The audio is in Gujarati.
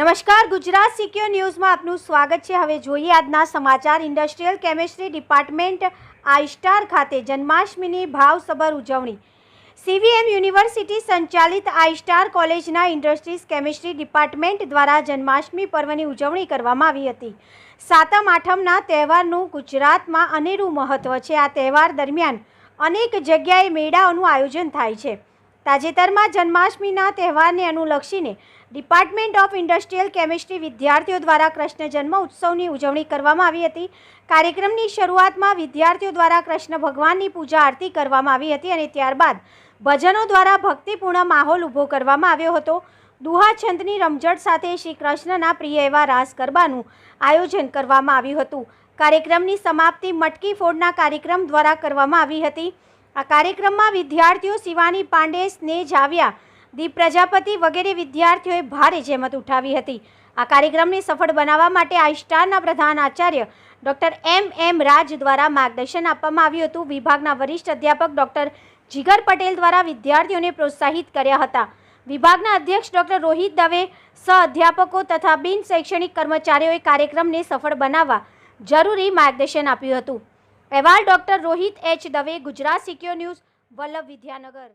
નમસ્કાર, ગુજરાત સિક્યોર ન્યૂઝમાં આપનું સ્વાગત છે. હવે જોઈએ આજના સમાચાર. ઇન્ડસ્ટ્રીયલ કેમિસ્ટ્રી ડિપાર્ટમેન્ટ આઈસ્ટાર ખાતે જન્માષ્ટમીની ભાવસભર ઉજવણી. સીવીએમ યુનિવર્સિટી સંચાલિત આઈસ્ટાર કોલેજના ઇન્ડસ્ટ્રીઝ કેમિસ્ટ્રી ડિપાર્ટમેન્ટ દ્વારા જન્માષ્ટમી પર્વની ઉજવણી કરવામાં આવી હતી. સાતમ, આઠમના તહેવારનું ગુજરાતમાં અનેરું મહત્ત્વ છે. આ તહેવાર દરમિયાન અનેક જગ્યાએ મેળાઓનું આયોજન થાય છે. તાજેતરમાં જન્માષ્ટમીના તહેવારને અનુલક્ષીને ડિપાર્ટમેન્ટ ઓફ ઇન્ડસ્ટ્રીયલ કેમિસ્ટ્રી વિદ્યાર્થીઓ દ્વારા કૃષ્ણ જન્મ ઉત્સવની ઉજવણી કરવામાં આવી હતી. કાર્યક્રમની શરૂઆતમાં વિદ્યાર્થીઓ દ્વારા કૃષ્ણ ભગવાનની પૂજા આરતી કરવામાં આવી હતી અને ત્યારબાદ ભજનો દ્વારા ભક્તિપૂર્ણ માહોલ ઊભો કરવામાં આવ્યો હતો. દુહા છંદની રમઝટ સાથે શ્રી કૃષ્ણના પ્રિય એવા રાસ ગરબાનું આયોજન કરવામાં આવ્યું હતું. કાર્યક્રમની સમાપ્તિ મટકી ફોડના કાર્યક્રમ દ્વારા કરવામાં આવી હતી. આ કાર્યક્રમમાં વિદ્યાર્થીઓ શિવાની પાંડે, સ્નેહ જાવ્યા, દીપ પ્રજાપતિ વગેરે વિદ્યાર્થીઓએ ભારે જહેમત ઉઠાવી હતી. આ કાર્યક્રમને સફળ બનાવવા માટે આઈસ્ટારના પ્રધાન આચાર્ય ડૉક્ટર એમ એમ રાજ દ્વારા માર્ગદર્શન આપવામાં આવ્યું હતું. વિભાગના વરિષ્ઠ અધ્યાપક ડૉક્ટર જીગર પટેલ દ્વારા વિદ્યાર્થીઓને પ્રોત્સાહિત કર્યા હતા. વિભાગના અધ્યક્ષ ડૉક્ટર રોહિત દવે, સહ અધ્યાપકો તથા બિન શૈક્ષણિક કર્મચારીઓએ કાર્યક્રમને સફળ બનાવવા જરૂરી માર્ગદર્શન આપ્યું હતું. અહેવાલ doctor Rohit H Dave Gujarat secure news Vallabh Vidyanagar.